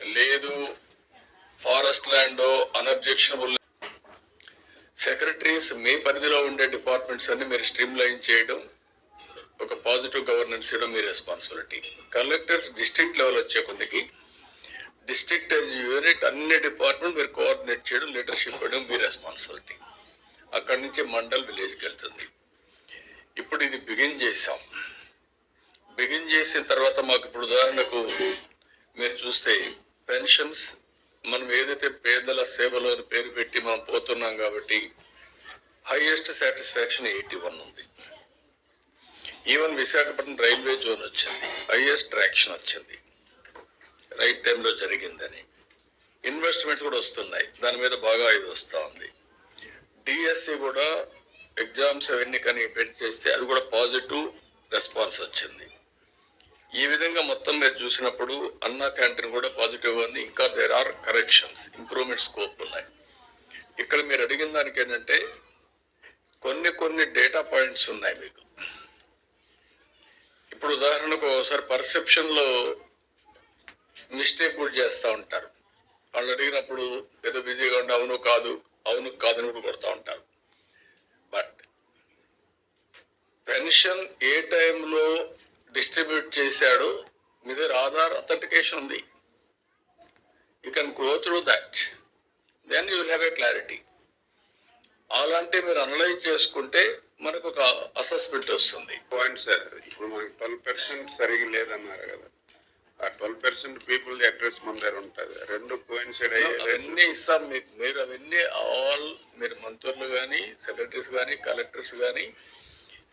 లేదు. Forest land unobjectionable secretaries మీ పరిధిలో ఉండే డిపార్ట్మెంట్స్ అన్ని మీరు స్ట్రీమ్ లైన్ చేయడం ఒక పాజిటివ్ గవర్నెన్స్ చేయడం మీ రెస్పాన్సిబిలిటీ. కలెక్టర్స్ డిస్ట్రిక్ట్ లెవెల్ వచ్చే కొద్దికి డిస్ట్రిక్ట్ యూనిట్ అన్ని డిపార్ట్మెంట్ మీరు కోఆర్డినేట్ చేయడం లీడర్షిప్ ఇవ్వడం మీ రెస్పాన్సిబిలిటీ. అక్కడి నుంచి మండల్ విలేజ్కి వెళ్తుంది. ఇప్పుడు ఇది బిగిన్ చేసాం బిగిన్ చేసిన తర్వాత మాకు ఇప్పుడు ఉదాహరణకు మీరు చూస్తే పెన్షన్స్ మనం ఏదైతే పేదల సేవలో అని పేరు పెట్టి మనం పోతున్నాం కాబట్టి హైయెస్ట్ సాటిస్ఫాక్షన్ ఎయిటీ వన్ ఉంది. ఈవెన్ విశాఖపట్నం రైల్వే జోన్ వచ్చింది. హైయెస్ట్ ట్రాక్షన్ వచ్చింది. రైట్ టైంలో జరిగిందని. ఇన్వెస్ట్మెంట్స్ కూడా వస్తున్నాయి. దాని మీద బాగా ఇది వస్తూ ఉంది. డిఎస్సి కూడా ఎగ్జామ్స్ అవన్నీ కానీ పెట్టి చేస్తే అది కూడా పాజిటివ్ రెస్పాన్స్ వచ్చింది. ఈ విధంగా మొత్తం మీరు చూసినప్పుడు అన్నా క్యాంటీన్ కూడా పాజిటివ్ ఉంది. ఇంకా there are corrections improvement scope ఉన్నాయి. ఇక్కడ మీరు అడిగిన దానికి ఏంటంటే కొన్ని కొన్ని డేటా పాయింట్స్ ఉన్నాయి మీకు. ఇప్పుడు ఉదాహరణకు ఒకసారి పర్సెప్షన్లో మిస్టేక్ కూడా చేస్తూ ఉంటారు. వాళ్ళు అడిగినప్పుడు ఏదో బిజీగా ఉండి అవును కాదు అవును కాదు అని కూడా కొడతా ఉంటారు. బట్ పెన్షన్ ఏ టైంలో డిస్ట్రిబ్యూట్ చేశాడో. మీ దగ్గర ఆధార్ అథెంటికేషన్ ఉంది. You can go through that then you will have a clarity అలాంటి మీరు అనలైజ్ చేసుకుంటే మనకు ఒక అసెస్మెంట్ వస్తుంది. Point sir. ఇప్పుడు మనకి ట్వెల్వ్ పర్సెంట్ సరిగా లేదన్నారు కదా. ఆ ట్వెల్వ్ పర్సెంట్ పీపుల్ అడ్రస్ మన దగ్గర ఉంటుంది. రెండు కోయిన్సైడ్ అయ్యే అవన్నీ ఇస్తాం మీకు. మీరు అవన్నీ ఆల్ మీరు మంత్రులు కానీ సెక్రటరీస్ కానీ కలెక్టర్స్ కానీ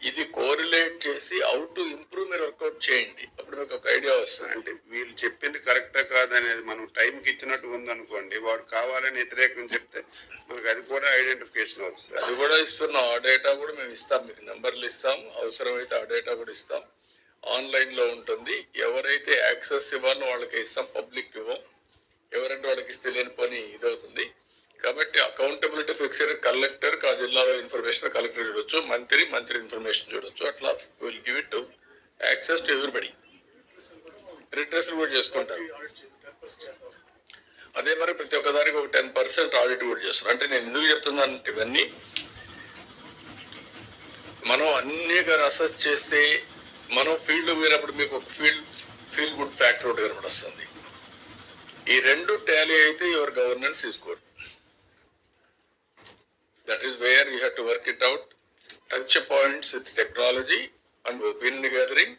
ఇది కోరిలేట్ చేసి హౌ టు ఇంప్రూవ్ మీరు వర్కౌట్ చేయండి. అప్పుడు మీకు ఒక ఐడియా వస్తుంది. అంటే వీళ్ళు చెప్పింది కరెక్టా కాదనేది మనం టైంకి ఇచ్చినట్టు ఉందనుకోండి వాడు కావాలని వ్యతిరేకం చెప్తే మనకు అది కూడా ఐడెంటిఫికేషన్ అవుతుంది. అది కూడా ఇస్తున్నాం. ఆ డేటా కూడా మేము ఇస్తాం. మీకు నెంబర్లు ఇస్తాం. అవసరమైతే ఆ డేటా కూడా ఇస్తాం. ఆన్లైన్లో ఉంటుంది. ఎవరైతే యాక్సెస్ ఇవ్వాలో వాళ్ళకి ఇస్తాం. పబ్లిక్ ఇవ్వం. ఎవరంటే వాళ్ళకి ఇస్తే లేని పని ఇదవుతుంది. కాబట్టి అకౌంటబిలిటీ ఫిక్సర్ కలెక్టర్ ఆ జిల్లాలో ఇన్ఫర్మేషన్ కలెక్టర్ చూడొచ్చు మంత్రి మంత్రి ఇన్ఫర్మేషన్ చూడొచ్చు. అట్లా will give it access to everybody redress కూడా చేసుకుంటారు. అదే మరి ప్రతి ఒక్కదానికి ఒక టెన్ పర్సెంట్ ఆడిట్ కూడా చేస్తారు. అంటే నేను ఎందుకు చెప్తున్నాను ఇవన్నీ మనం అన్ని కానీ చేస్తే మనం ఫీల్డ్ పోయినప్పుడు మీకు ఒక ఫీల్డ్ ఫీల్ గుడ్ ఫ్యాక్టర్ ఒకటి కనబడుస్తుంది. ఈ రెండు టాలీ అయితే your governance is good that is where you have to work it out touch points with technology and opinion gathering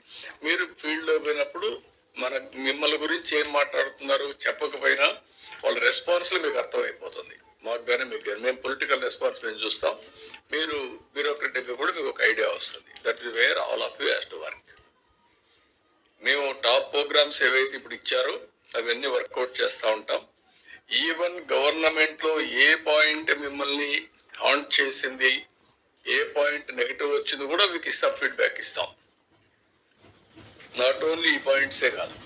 మీరు ఫీల్డ్లో పోయినప్పుడు మన మిమ్మల్ని గురించి ఏం మాట్లాడుతున్నారు చెప్పకపోయినా వాళ్ళ రెస్పాన్స్లు మీకు అర్థమైపోతుంది. మాకు కానీ మీకు కానీ మేము పొలిటికల్ రెస్పాన్స్ మేము చూస్తాం. మీరు బ్యూరోక్రటిక్ కూడా మీకు ఒక ఐడియా వస్తుంది. That is where all of you has to work మేము టాప్ ప్రోగ్రామ్స్ ఏవైతే ఇప్పుడు ఇచ్చారో అవన్నీ వర్కౌట్ చేస్తూ ఉంటాం. ఈవెన్ గవర్నమెంట్లో ఏ పాయింట్ మిమ్మల్ని హాంట్ చేసింది ఏ పాయింట్ నెగిటివ్ వచ్చింది కూడా మీకు ఇస్తాం ఫీడ్బ్యాక్ ఇస్తాం. నాట్ ఓన్లీ ఈ పాయింట్సే కాదు.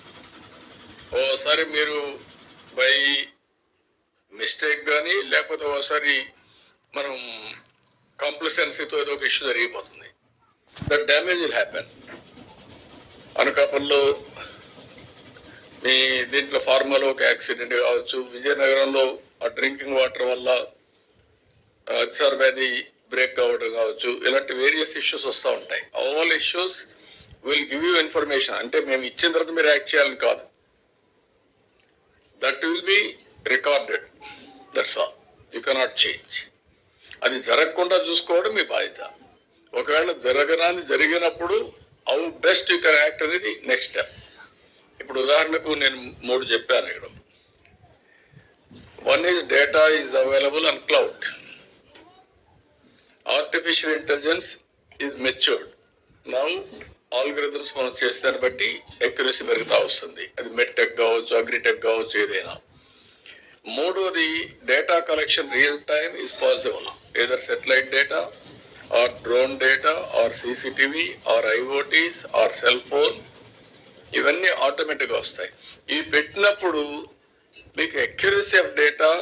ఓసారి మీరు బై మిస్టేక్ కానీ లేకపోతే ఓసారి మనం కాంప్లసెన్సీతో ఏదో ఒక ఇష్యూ జరిగిపోతుంది. దట్ డ్యామేజ్ విల్ హ్యాపెన్ అనకాపల్లో మీ దీంట్లో ఫార్మాలో ఒక యాక్సిడెంట్ కావచ్చు విజయనగరంలో ఆ డ్రింకింగ్ వాటర్ వల్ల అక్సర్ వ్యాధి బ్రేక్ కావడం కావచ్చు ఇలాంటి వేరియస్ ఇష్యూస్ వస్తూ ఉంటాయి. All issues will give you information అంటే మేము ఇచ్చిన తర్వాత మీరు యాక్ట్ చేయాలని కాదు. That will be recorded that's all you cannot change అది జరగకుండా చూసుకోవడం మీ బాధ్యత. ఒకవేళ జరగరాని జరిగినప్పుడు how best you can act అనేది నెక్స్ట్ స్టెప్ ఇప్పుడు ఉదాహరణకు నేను మూడు చెప్పాను ఇక్కడ. One is data is available and cloud artificial intelligence is matured now algorithms మనం చేసేదాన్ని బట్టి ఎక్యురసీ పెరుగుతూ వస్తుంది. అది మెట్టెక్ కావచ్చు అగ్రిటెక్ కావచ్చు ఏదైనా. మూడోది data collection real time is possible either satellite data or drone data or CCTV or IOTs or cell phone ఇవన్నీ ఆటోమేటిక్గా వస్తాయి. ఇవి పెట్టినప్పుడు మీకు accuracy of data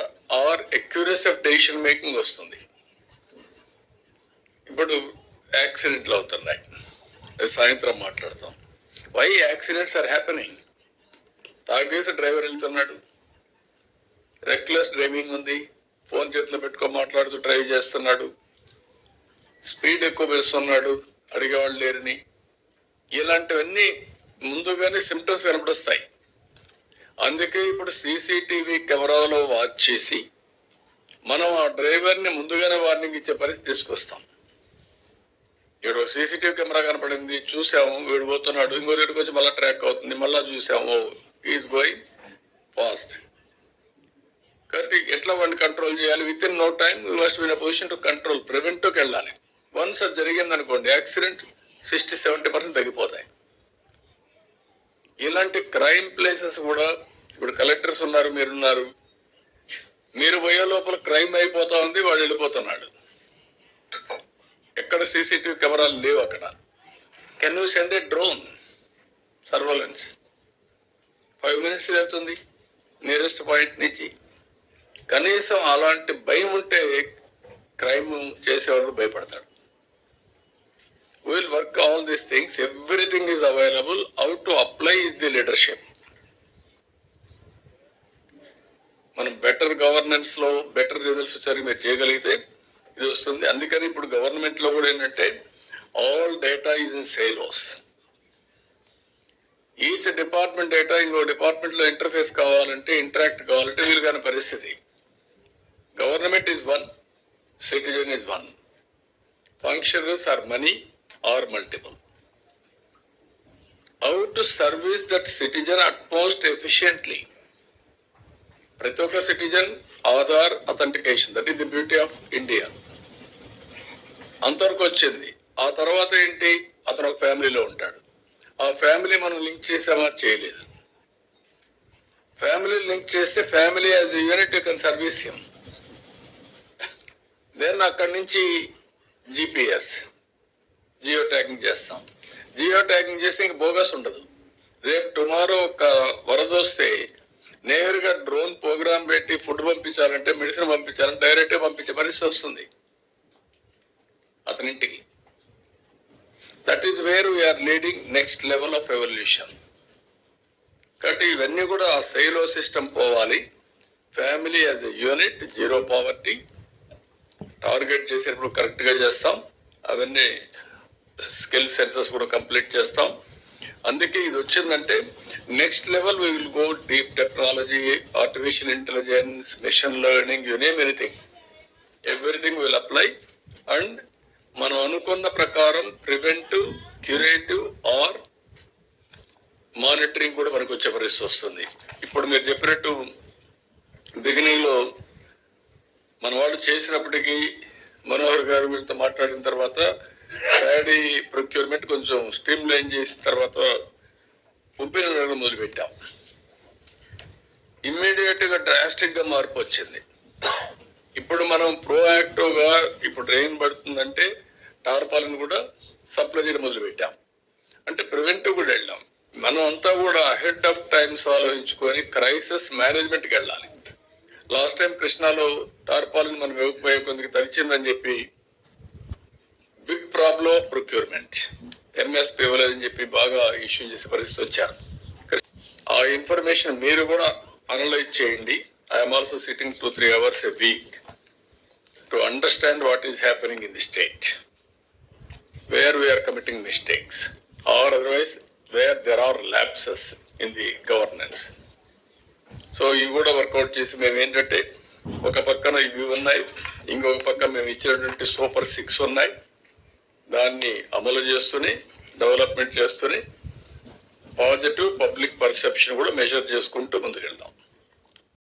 or accuracy of decision making వస్తుంది. ఇప్పుడు యాక్సిడెంట్లు అవుతున్నాయి. సాయంత్రం మాట్లాడతాం వై యాక్సిడెంట్స్ ఆర్ హ్యాపెనింగ్ తాగేసి డ్రైవర్ వెళ్తున్నాడు. రెక్లెస్ డ్రైవింగ్ ఉంది. ఫోన్ చేతిలో పెట్టుకో మాట్లాడుతూ డ్రైవ్ చేస్తున్నాడు. స్పీడ్ ఎక్కువ పెరుస్తున్నాడు అడిగేవాళ్ళు లేరని. ఇలాంటివన్నీ ముందుగానే సిమ్టమ్స్ కనపడొస్తాయి. అందుకే ఇప్పుడు సీసీటీవీ కెమెరాలో వాచ్ చేసి మనం ఆ డ్రైవర్ని ముందుగానే వార్నింగ్ ఇచ్చే పరిస్థితి తీసుకొస్తాం. ఇక్కడ సీసీటీవీ కెమెరా కనపడింది చూసాము. వీడు పోతున్నాడు. ఇంకో రేటుకి వచ్చి మళ్ళీ ట్రాక్ అవుతుంది. మళ్ళీ చూసాము. ఈజ్ గోయింగ్ ఫాస్ట్ కాబట్టి ఎట్లా వాడిని కంట్రోల్ చేయాలి? Within no time we must be in position to control ప్రివెంట్కి వెళ్ళాలి. వన్స్ అది జరిగింది అనుకోండి యాక్సిడెంట్ సిక్స్టీ సెవెంటీ పర్సెంట్ తగ్గిపోతాయి. ఇలాంటి క్రైమ్ ప్లేసెస్ కూడా ఇప్పుడు కలెక్టర్స్ ఉన్నారు మీరున్నారు. మీరు పోయే లోపల క్రైమ్ అయిపోతా ఉంది వాడు వెళ్ళిపోతున్నాడు. అక్కడ సీసీటీవీ కెమెరాలు లేవు అక్కడ. Can you send a drone surveillance five minutes వెళ్తుంది. నియరెస్ట్ పాయింట్ నుంచి. కనీసం అలాంటి భయం ఉంటే క్రైమ్ చేసేవాళ్ళు భయపడతాడు. Will work all these things everything is available how to apply is the leadership మనం బెటర్ గవర్నెన్స్లో బెటర్ రిజల్ట్స్ వచ్చారు మీరు చేయగలిగితే ఇది వస్తుంది. అందుకని ఇప్పుడు గవర్నమెంట్లో కూడా ఏంటంటే all data is in silos each department data ఇంకో డిపార్ట్మెంట్లో ఇంటర్ఫేస్ కావాలంటే ఇంటరాక్ట్ కావాలంటే వీలు కాని పరిస్థితి government is one citizen is one functionaries are many are multiple how to service that citizen at most efficiently ప్రతి ఒక్క citizen Aadhaar authentication that is the beauty of India అంతవరకు వచ్చింది. ఆ తర్వాత ఏంటి? అతను ఒక ఫ్యామిలీలో ఉంటాడు. ఆ ఫ్యామిలీ మనం లింక్ చేసామా చేయలేదు. ఫ్యామిలీ లింక్ చేస్తే family as unit you can service him then అక్కడి నుంచి జిపిఎస్ జియో ట్యాగింగ్ చేస్తాం. జియో ట్యాగింగ్ చేస్తే ఇంక బోగస్ ఉండదు. రేపు టుమారో ఒక వరద వస్తే నేరుగా డ్రోన్ ప్రోగ్రామ్ పెట్టి ఫుడ్ పంపించాలంటే మెడిసిన్ పంపించాలంటే డైరెక్ట్గా పంపించే పరిస్థితి వస్తుంది. అతని ఇంటికి that is where we're leading next level of evolution కాబట్టి ఇవన్నీ కూడా ఆ సైలో సిస్టమ్ పోవాలి. Family as a unit zero poverty target చేసేటప్పుడు కరెక్ట్గా చేస్తాం. అవన్నీ స్కిల్ సెన్సెస్ కూడా కంప్లీట్ చేస్తాం. అందుకే ఇది వచ్చిందంటే next level we will go deep technology artificial intelligence machine learning you name anything everything will apply and మనం అనుకున్న ప్రకారం ప్రివెంటివ్ క్యూరేటివ్ ఆర్ మానిటరింగ్ కూడా మనకు వచ్చే పరిస్థితి వస్తుంది. ఇప్పుడు మీరు చెప్పినట్టు బిగినింగ్లో మన వాళ్ళు చేసినప్పటికీ మనోహర్ గారు మీతో మాట్లాడిన తర్వాత ప్యాడీ ప్రొక్యూర్మెంట్ కొంచెం స్ట్రీమ్ లైన్ చేసిన తర్వాత ఉబ్బిన నగరం మొదలుపెట్టాం. ఇమ్మీడియట్గా డ్రాస్టిక్గా మార్పు వచ్చింది. ఇప్పుడు మనం ప్రోయాక్టివ్గా ఇప్పుడు రెయిన్ పడుతుందంటే టార్పాలను కూడా సప్లై చేయడం మొదలు పెట్టాం అంటే ప్రివెంటివ్ కూడా వెళ్ళాం. మనం అంతా కూడా హెడ్ ఆఫ్ టైమ్స్ ఆలోచించుకొని క్రైసిస్ మేనేజ్మెంట్కి వెళ్ళాలి. లాస్ట్ టైం కృష్ణాలో టార్పాలిన్ మనం ఇవ్వకపోయే కొందరికి తరిచిందని చెప్పి big problem of procurement MSP ఇవ్వలేదని చెప్పి బాగా ఇష్యూ చేసే పరిస్థితి వచ్చారు. ఆ ఇన్ఫర్మేషన్ మీరు కూడా అనలైజ్ చేయండి. I'm also sitting two three hours a week to understand what is happening in the state where we're committing mistakes or otherwise where there are lapses in the governance so ఇవి కూడా work out చేసి మేము ఏంటంటే ఒక పక్కన ఇవి ఉన్నాయి ఇంకొక పక్క మేము ఇచ్చినటువంటి సూపర్ సిక్స్ ఉన్నాయి. దాన్ని అమలు చేస్తూనే డెవలప్మెంట్ చేస్తూనే పాజిటివ్ పబ్లిక్ పర్సెప్షన్ కూడా మెజర్ చేసుకుంటూ ముందుకెళ్దాం.